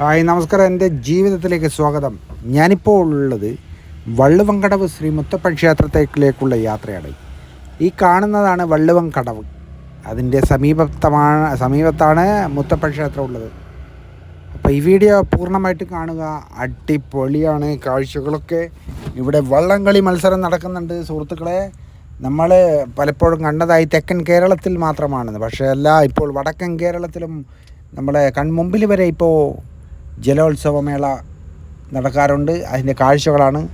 Hi നമസ്കാരം. എന്റെ ജീവിതത്തിലേക്ക് സ്വാഗതം. ഞാനിപ്പോൾ ഉള്ളത് വള്ളുവങ്കടവ് ശ്രീ മുത്തപ്പൻ ക്ഷേത്രത്തിലേക്കുള്ള യാത്രയാണ്. ഈ കാണുന്നതാണ് വള്ളുവങ്കടവ് അതിന്റെ സമീപത്തമാണ് സമീപത്താണ് മുത്തപ്പൻ ക്ഷേത്രം ഉള്ളത്. അപ്പോൾ ഈ വീഡിയോ പൂർണമായിട്ട് കാണുക. അടിപൊളിയാണ് കാഴ്ചകളൊക്കെ. ഇവിടെ വള്ളംകളി മത്സരം നടക്കുന്നുണ്ട് സുഹൃത്തുക്കളെ. നമ്മൾ പലപ്പോഴും കണ്ടതായി തെക്കൻ കേരളത്തിൽ മാത്രമാണ്. പക്ഷേ അല്ല ഇപ്പോൾ വടക്കൻ കേരളത്തിലും നമ്മുടെ കൺമുമ്പിൽ വരെ ഇപ്പോൾ ജലോത്സവമേള നടക്കാറുണ്ട്. അതിന്റെ കാഴ്ചകളാണ്.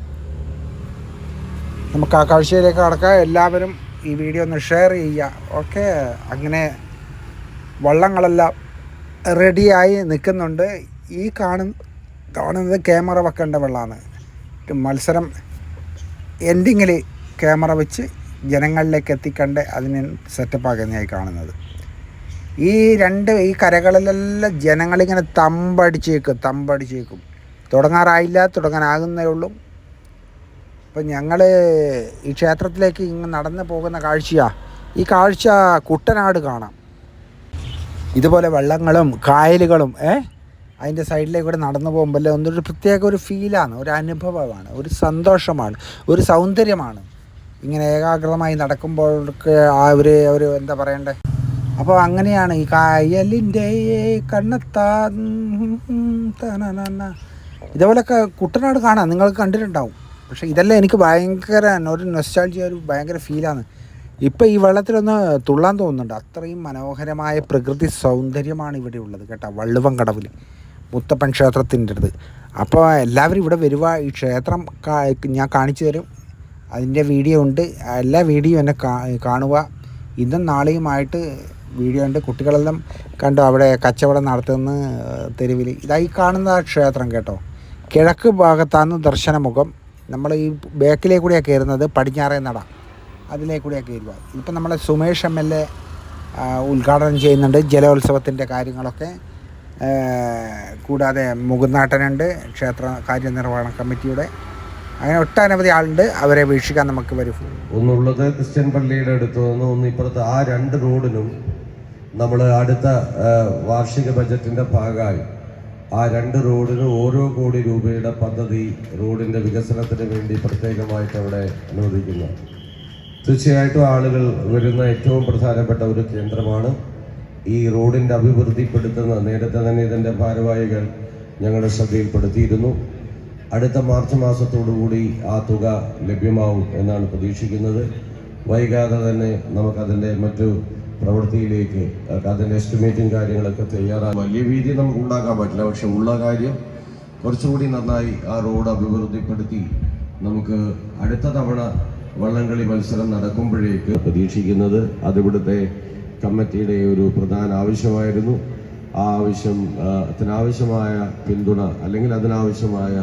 നമുക്ക് ആ കാഴ്ചയിലേക്ക് കടക്കാം. എല്ലാവരും ഈ വീഡിയോ ഒന്ന് ഷെയർ ചെയ്യുക. ഓക്കെ? അങ്ങനെ വള്ളങ്ങളെല്ലാം റെഡിയായി നിൽക്കുന്നുണ്ട്. ഈ കാണു കാണുന്നത് ക്യാമറ വെക്കേണ്ട വെള്ളമാണ് മത്സരം എൻഡിങ്ങിൽ ക്യാമറ വെച്ച് ജനങ്ങളിലേക്ക് എത്തിക്കണ്ട്. അതിന് സെറ്റപ്പാക്കുന്നതായി കാണുന്നത്. ഈ രണ്ട് ഈ കരകളിലെല്ലാം ജനങ്ങളിങ്ങനെ തമ്പടിച്ചേക്കും തമ്പടിച്ചേക്കും. തുടങ്ങാറായില്ല തുടങ്ങാനാകുന്നേ ഉള്ളൂ. അപ്പം ഞങ്ങൾ ഈ ക്ഷേത്രത്തിലേക്ക് ഇങ്ങനെ നടന്നു പോകുന്ന കാഴ്ചയാണ് ഈ കാഴ്ച കുട്ടനാട് കാണാം. ഇതുപോലെ വെള്ളങ്ങളും കായലുകളും ഏ? അതിന്റെ സൈഡിലേക്ക് കൂടെ നടന്നു പോകുമ്പോൾ ഒന്നൊരു പ്രത്യേക ഒരു ഫീലാണ് ഒരു അനുഭവമാണ് ഒരു സന്തോഷമാണ് ഒരു സൗന്ദര്യമാണ്. ഇങ്ങനെ ഏകാഗ്രതമായി നടക്കുമ്പോഴൊക്കെ ആ ഒരു ഒരു എന്താ പറയണ്ടേ? അപ്പോൾ അങ്ങനെയാണ് ഈ കായലിന്റെ കണ്ണത്താ തനനന. ഇതേപോലെയൊക്കെ കുട്ടനാട് കാണാം നിങ്ങൾ കണ്ടിട്ടുണ്ടാവും. പക്ഷേ ഇതെല്ലാം എനിക്ക് ഭയങ്കര ഒരു നൊസ്റ്റാൾജിയ ഒരു ഭയങ്കര ഫീലാണ് ഇപ്പം ഈ വെള്ളത്തിലൊന്ന് തുള്ളാൻ തോന്നുന്നുണ്ട്. അത്രയും മനോഹരമായ പ്രകൃതി സൗന്ദര്യമാണ് ഇവിടെ ഉള്ളത് കേട്ടോ വള്ളുവം കടവിൽ മുത്തപ്പൻ ക്ഷേത്രത്തിന്റെ അടുത്ത് അപ്പോൾ എല്ലാവരും ഇവിടെ വരുക ഈ ക്ഷേത്രം ഞാൻ കാണിച്ചു തരും. അതിന്റെ വീഡിയോ ഉണ്ട്. എല്ലാ വീഡിയോ എന്നെ കാണുക ഇന്നും നാളെയുമായിട്ട് വീഡിയോ ഉണ്ട്. കുട്ടികളെല്ലാം കണ്ടു അവിടെ കച്ചവടം നടത്തുന്ന തെരുവിൽ. ഇതായി കാണുന്ന ക്ഷേത്രം കേട്ടോ. കിഴക്ക് ഭാഗത്താണ് ദർശനമുഖം. നമ്മൾ ഈ ബാക്കിലേ കൂടിയാണ് കയറുന്നത് പടിഞ്ഞാറേ നട. അതിലേ കൂടിയാണ് കയറുക. ഇപ്പം നമ്മളെ സുമേഷ് എം എൽ എ ഉദ്ഘാടനം ചെയ്യുന്നുണ്ട്. ജലോത്സവത്തിന്റെ കാര്യങ്ങളൊക്കെ കൂടാതെ മുകുന്നാട്ടനുണ്ട് ക്ഷേത്ര കാര്യനിർവഹണ കമ്മിറ്റിയുടെ. അങ്ങനെ ഒട്ടനവധി ആളുണ്ട്. അവരെ വീക്ഷിക്കാൻ നമുക്ക് വരും ഒന്നുള്ളത് ക്രിസ്ത്യൻ പള്ളിയുടെ അടുത്ത് ഒന്ന് ഇപ്പുറത്ത് ആ രണ്ട് റോഡിനും നമ്മൾ അടുത്ത വാർഷിക ബജറ്റിന്റെ ഭാഗമായി ആ രണ്ട് റോഡിനും ഓരോ കോടി രൂപയുടെ പദ്ധതി റോഡിന്റെ വികസനത്തിന് വേണ്ടി പ്രത്യേകമായിട്ട് അവിടെ അനുവദിക്കുന്നു. തീർച്ചയായിട്ടും ആളുകൾ വരുന്ന ഏറ്റവും പ്രധാനപ്പെട്ട ഒരു കേന്ദ്രമാണ് ഈ റോഡിന്റെ അഭിവൃദ്ധിപ്പെടുത്തുന്ന നേരത്തെ തന്നെ ഇതിന്റെ ഭാരവാഹികൾ ഞങ്ങളുടെ ശ്രദ്ധയിൽപ്പെടുത്തിയിരുന്നു. അടുത്ത മാർച്ച് മാസത്തോടുകൂടി ആ തുക ലഭ്യമാവും എന്നാണ് പ്രതീക്ഷിക്കുന്നത്. വൈകാതെ തന്നെ നമുക്കതിന്റെ മറ്റു പ്രവൃത്തിയിലേക്ക് അതിന്റെ എസ്റ്റിമേറ്റും കാര്യങ്ങളൊക്കെ തയ്യാറാകും വലിയ രീതി നമുക്ക് ഉണ്ടാക്കാൻ പറ്റില്ല. പക്ഷെ ഉള്ള കാര്യം കുറച്ചുകൂടി നന്നായി ആ റോഡ് അഭിവൃദ്ധിപ്പെടുത്തി നമുക്ക് അടുത്ത തവണ വള്ളംകളി മത്സരം നടക്കുമ്പോഴേക്ക് പ്രതീക്ഷിക്കുന്നത് അതിവിടുത്തെ കമ്മിറ്റിയുടെ ഒരു പ്രധാന ആവശ്യമായിരുന്നു. ആ ആവശ്യം അതിനാവശ്യമായ പിന്തുണ അല്ലെങ്കിൽ അതിനാവശ്യമായ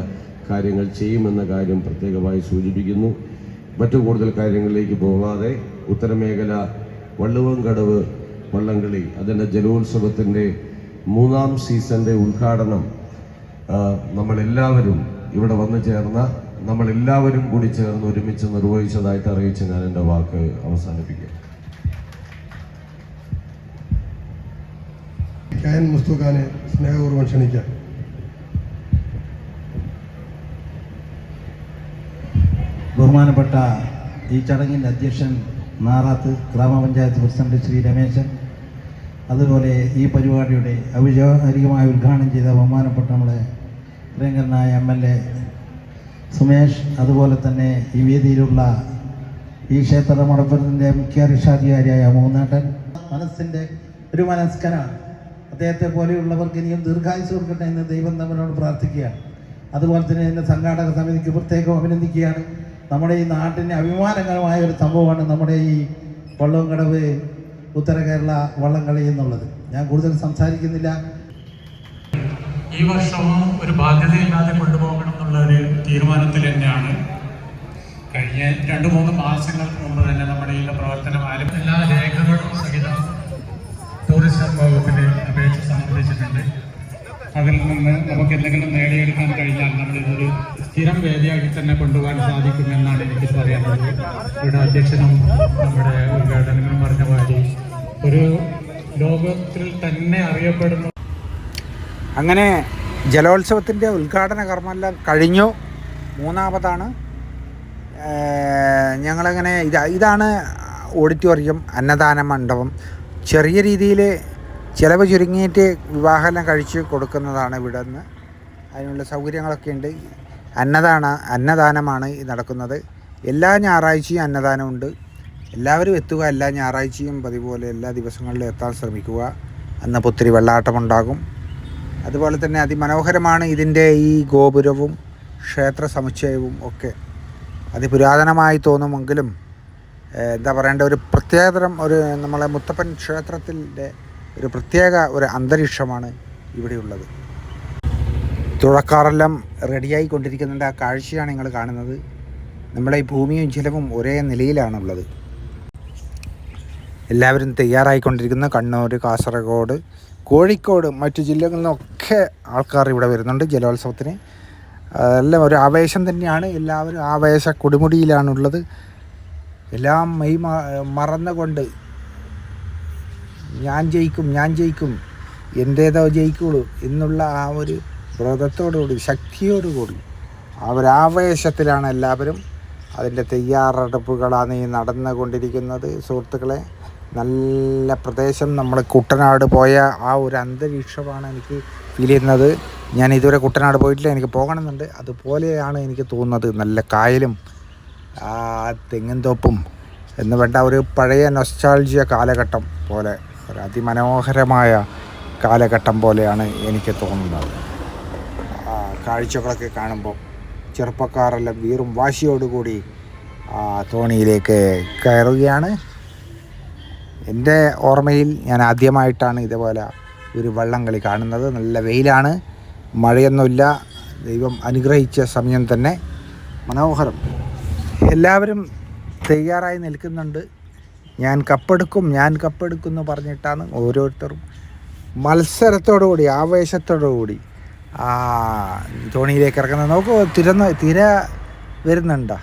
കാര്യങ്ങൾ ചെയ്യുമെന്ന കാര്യം പ്രത്യേകമായി സൂചിപ്പിക്കുന്നു. മറ്റു കൂടുതൽ കാര്യങ്ങളിലേക്ക് പോകാതെ ഉത്തരമേഖല വള്ളുവങ്കടവ് വള്ളംകളി അതിന്റെ ജലോത്സവത്തിന്റെ മൂന്നാം സീസണിന്റെ ഉദ്ഘാടനം നമ്മളെല്ലാവരും ഇവിടെ വന്നു ചേർന്ന നമ്മളെല്ലാവരും കൂടി ചേർന്ന് ഒരുമിച്ച് നിർവഹിച്ചതായിട്ട് അറിയിച്ച് ഞാൻ എന്റെ വാക്ക് അവസാനിപ്പിക്കാം. കയൻ മുസ്തുഖാനെ സ്നേഹപൂർവം ക്ഷണിക്കാം. ബഹുമാനപ്പെട്ട ഈ ചടങ്ങിന്റെ അധ്യക്ഷൻ നാറാത്ത് ഗ്രാമപഞ്ചായത്ത് പ്രസിഡന്റ് ശ്രീ രമേശൻ അതുപോലെ ഈ പരിപാടിയുടെ ഔപചാരികമായി ഉദ്ഘാടനം ചെയ്ത ബഹുമാനപ്പെട്ട നമ്മുടെ പ്രിയങ്കരനായ എം എൽ എ സുമേഷ് അതുപോലെ തന്നെ ഈ വേദിയിലുള്ള ഈ ക്ഷേത്ര മടപ്പുരത്തിന്റെ മുഖ്യ രക്ഷാധികാരിയായ മൂന്നാട്ടൻ. മനസ്സിന്റെ ഒരു മനസ്കനാണ്. അദ്ദേഹത്തെ പോലെയുള്ളവർക്ക് ഇനിയും ദീർഘായുസ് കൊടുക്കട്ടെ എന്ന് ദൈവം തമ്മിലോട് പ്രാർത്ഥിക്കുകയാണ്. അതുപോലെ തന്നെ എന്റെ സംഘാടക സമിതിക്ക് പ്രത്യേകം അഭിനന്ദിക്കുകയാണ്. നമ്മുടെ ഈ നാട്ടിന് അഭിമാനകരമായ ഒരു സംഭവമാണ് നമ്മുടെ ഈ വള്ളംകടവ് ഉത്തര കേരള വള്ളംകളി എന്നുള്ളത്. ഞാൻ കൂടുതൽ സംസാരിക്കുന്നില്ല. ഈ വർഷവും ഒരു ബാധ്യതയില്ലാതെ കൊണ്ടുപോകണം എന്നുള്ള ഒരു തീരുമാനത്തിൽ തന്നെയാണ്. കഴിഞ്ഞ രണ്ട് മൂന്ന് മാസങ്ങൾക്ക് മുമ്പ് തന്നെ നമ്മുടെ ഈ പ്രവർത്തനം ആരും എല്ലാ രേഖകളും സഹിതം ടൂറിസം വകുപ്പിന് അപേക്ഷ സമർപ്പിച്ചിട്ടുണ്ട്. അതിൽ നിന്ന് നമുക്ക് എന്തെങ്കിലും നേടിയെടുക്കാൻ കഴിഞ്ഞാൽ നമ്മൾ ഇതൊരു സ്ഥിരം വേദിയാക്കി തന്നെ കൊണ്ടുപോകാൻ സാധിക്കുമെന്നാണ് എനിക്ക് പറയാനുള്ളത്. ഇവിടെ അധ്യക്ഷനും നമ്മുടെ ഉദ്ഘാടനങ്ങളും പറഞ്ഞ മാതിരി ഒരു ലോകത്തിൽ തന്നെ അറിയപ്പെടുന്ന അങ്ങനെ ജലോത്സവത്തിന്റെ ഉദ്ഘാടന കർമ്മമെല്ലാം കഴിഞ്ഞു. മൂന്നാമതാണ് ഞങ്ങളങ്ങനെ ഇത് ഇതാണ് ഓഡിറ്റോറിയം അന്നദാന മണ്ഡപം. ചെറിയ രീതിയിൽ ചിലവ് ചുരുങ്ങിയിട്ട് വിവാഹമെല്ലാം കഴിച്ച് കൊടുക്കുന്നതാണ് ഇവിടെ നിന്ന് അതിനുള്ള സൗകര്യങ്ങളൊക്കെ ഉണ്ട്. അന്നദാന അന്നദാനമാണ് നടക്കുന്നത്. എല്ലാ ഞായറാഴ്ചയും അന്നദാനമുണ്ട്. എല്ലാവരും എത്തുക എല്ലാ ഞായറാഴ്ചയും പതിപോലെ എല്ലാ ദിവസങ്ങളിലും എത്താൻ ശ്രമിക്കുക. അന്ന് പുത്തിരി വെള്ളാട്ടമുണ്ടാകും. അതുപോലെ തന്നെ അതിമനോഹരമാണ് ഇതിന്റെ ഈ ഗോപുരവും ക്ഷേത്ര സമുച്ചയവും ഒക്കെ. അതിപുരാതനമായി തോന്നുമെങ്കിലും എന്താ പറയേണ്ട ഒരു പ്രത്യേകതരം ഒരു നമ്മളെ മുത്തപ്പൻ ക്ഷേത്രത്തിന്റെ ഒരു പ്രത്യേക ഒരു അന്തരീക്ഷമാണ് ഇവിടെയുള്ളത് തുഴക്കാറെല്ലാം റെഡിയായി കൊണ്ടിരിക്കുന്നുണ്ട് ആ കാഴ്ചയാണ് നിങ്ങൾ കാണുന്നത്. നമ്മളെ ഈ ഭൂമിയും ജലവും ഒരേ നിലയിലാണുള്ളത്. എല്ലാവരും തയ്യാറായിക്കൊണ്ടിരിക്കുന്ന. കണ്ണൂർ കാസർഗോഡ് കോഴിക്കോട് മറ്റു ജില്ലകളിൽ നിന്നൊക്കെ ആൾക്കാർ ഇവിടെ വരുന്നുണ്ട് ജലോത്സവത്തിന്. എല്ലാം ഒരു ആവേശം തന്നെയാണ്. എല്ലാവരും ആവേശ കൊടുമുടിയിലാണുള്ളത്. എല്ലാം മെയ് മറന്നുകൊണ്ട് ഞാൻ ജയിക്കും ഞാൻ ജയിക്കും എന്റേതോ ജയിക്കുള്ളൂ എന്നുള്ള ആ ഒരു വ്രതത്തോടുകൂടി ശക്തിയോടുകൂടി. ആവേശത്തിലാണ് എല്ലാവരും അതിന്റെ തയ്യാറെടുപ്പുകളാണ് ഈ നടന്നുകൊണ്ടിരിക്കുന്നത്. സുഹൃത്തുക്കളെ നല്ല പ്രദേശം. നമ്മൾ കുട്ടനാട് പോയ ആ ഒരു അന്തരീക്ഷമാണ് എനിക്ക് ഫീൽ ചെയ്യുന്നത്. ഞാൻ ഇതുവരെ കുട്ടനാട് പോയിട്ടില്ല. എനിക്ക് പോകണമെന്നുണ്ട്. അതുപോലെയാണ് എനിക്ക് തോന്നുന്നത്. നല്ല കായലും ആ തെങ്ങിൻ തോപ്പും എന്ന് വേണ്ട ഒരു പഴയ നൊസ്റ്റാൾജിയ കാലഘട്ടം പോലെ ഒരു അതിമനോഹരമായ കാലഘട്ടം പോലെയാണ് എനിക്ക് തോന്നുന്നത്. കാഴ്ചകളൊക്കെ കാണുമ്പോൾ ചെറുപ്പക്കാരെല്ലാം വീറും വാശിയോടുകൂടി ആ തോണിയിലേക്ക് കയറുകയാണ്. എന്റെ ഓർമ്മയിൽ ഞാൻ ആദ്യമായിട്ടാണ് ഇതേപോലെ ഒരു വള്ളംകളി കാണുന്നത്. നല്ല വെയിലാണ് മഴയൊന്നുമില്ല ദൈവം അനുഗ്രഹിച്ച സമയം തന്നെ. മനോഹരം. എല്ലാവരും തയ്യാറായി നിൽക്കുന്നുണ്ട്. ഞാൻ കപ്പെടുക്കും ഞാൻ കപ്പെടുക്കും എന്ന് പറഞ്ഞിട്ടാണ് ഓരോരുത്തരും മത്സരത്തോടു കൂടി ആവേശത്തോടു കൂടി ആ തോണിയിലേക്ക് ഇറങ്ങുന്നത് നോക്കൂ തിരന്ന് തിര വരുന്നുണ്ടോ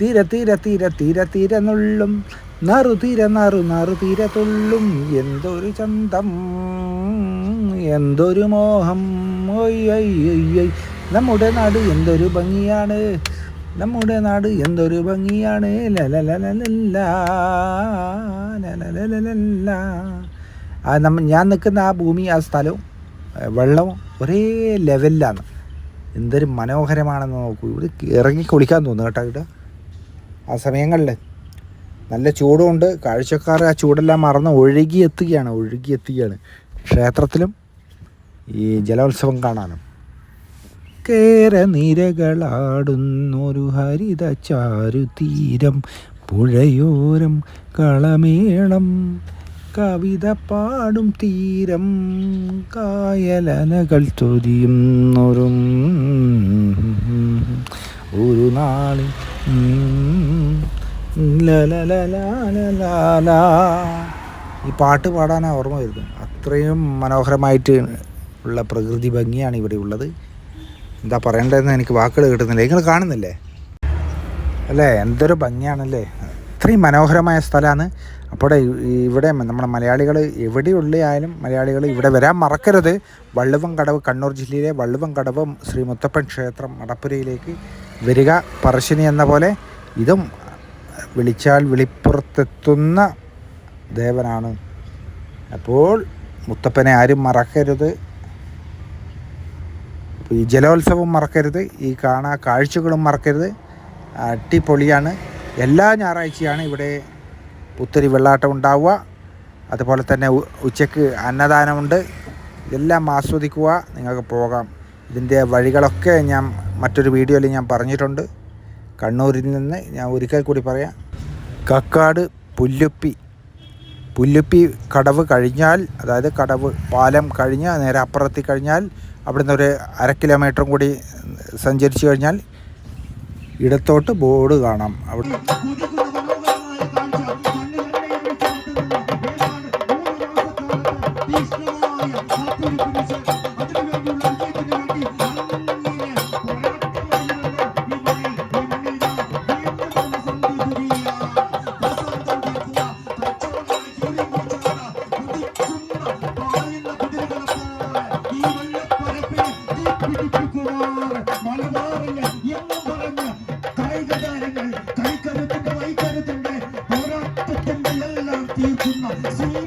തീര തീര തീര തീര തീര നുള്ളും നറു തീര നറു നറു തീര തുള്ളും എന്തൊരു ചന്തം എന്തൊരു മോഹം. നമ്മുടെ നാട് എന്തൊരു ഭംഗിയാണ് നമ്മുടെ നാട് എന്തൊരു ഭംഗിയാണ് ലലലലല്ല ലലലലലല്ല. ആ നമ്മ ഞാൻ നിൽക്കുന്ന ആ ഭൂമി ആ സ്ഥലവും വെള്ളവും ഒരേ ലെവലിലാണ് എന്തൊരു മനോഹരമാണെന്ന് നോക്കൂ. ഇവിടെ ഇറങ്ങി കുളിക്കാൻ തോന്നുന്നു കേട്ടോ ഇവിടെ. ആ സമയങ്ങളിൽ നല്ല ചൂടുമുണ്ട് കാഴ്ചക്കാർ ആ ചൂടെല്ലാം മറന്ന് ഒഴുകി എത്തുകയാണ് ഒഴുകി എത്തുകയാണ്. ക്ഷേത്രത്തിലും ഈ ജലോത്സവം കാണാനും. കേര നിരകളാടുന്നൊരു ഹരിത ചാരു തീരം പുഴയോരം കളമേളം. കവിത പാടും തീരം കായലനകൾ തൊതിയുന്നൊരും ഒരു നാളിൽ ഈ പാട്ട് പാടാനാണ് ഓർമ്മ വരുന്നത്. അത്രയും മനോഹരമായിട്ട് ഉള്ള പ്രകൃതി ഭംഗിയാണ് ഇവിടെ ഉള്ളത്. എന്താ പറയേണ്ടതെന്ന് എനിക്ക് വാക്കുകൾ കിട്ടുന്നില്ല. നിങ്ങൾ കാണുന്നില്ലേ? അല്ലേ? എന്തൊരു ഭംഗിയാണല്ലേ? അത്രയും മനോഹരമായ സ്ഥലമാണ്. അപ്പോൾ ഇവിടെ നമ്മുടെ മലയാളികൾ എവിടെയുള്ളയാലും മലയാളികൾ ഇവിടെ വരാൻ മറക്കരുത്. വള്ളുവം കടവ് കണ്ണൂർ ജില്ലയിലെ വള്ളുവം കടവ് ശ്രീ മുത്തപ്പൻ ക്ഷേത്രം മടപ്പുരയിലേക്ക് വരിക. പറശ്ശിനി എന്ന പോലെ ഇതും വിളിച്ചാൽ വിളിപ്പുറത്തെത്തുന്ന ദേവനാണ്. അപ്പോൾ മുത്തപ്പനെ ആരും മറക്കരുത്. ഈ ജലോത്സവം മറക്കരുത്. ഈ കാണാ കാഴ്ചകളും മറക്കരുത്. അടിപൊളിയാണ്. എല്ലാ ഞായറാഴ്ചയാണ് ഇവിടെ പുത്തരി വെള്ളാട്ടം ഉണ്ടാവുക. അതുപോലെ തന്നെ ഉച്ചയ്ക്ക് അന്നദാനമുണ്ട്. ഇതെല്ലാം ആസ്വദിക്കുക. നിങ്ങൾക്ക് പോകാം. ഇതിന്റെ വഴികളൊക്കെ ഞാൻ മറ്റൊരു വീഡിയോയിൽ ഞാൻ പറഞ്ഞിട്ടുണ്ട്. കണ്ണൂരിൽ നിന്ന് ഞാൻ ഒരിക്കൽ കൂടി പറയാം. കക്കാട് പുല്ലുപ്പി. പുല്ലുപ്പി കടവ് കഴിഞ്ഞാൽ അതായത് കടവ് പാലം കഴിഞ്ഞ് നേരെ അപ്പുറത്തി കഴിഞ്ഞാൽ അവിടുന്ന് ഒരു അര കിലോമീറ്ററും കൂടി സഞ്ചരിച്ചു കഴിഞ്ഞാൽ ഇടത്തോട്ട് ബോർഡ് കാണാം. അവിടെ Así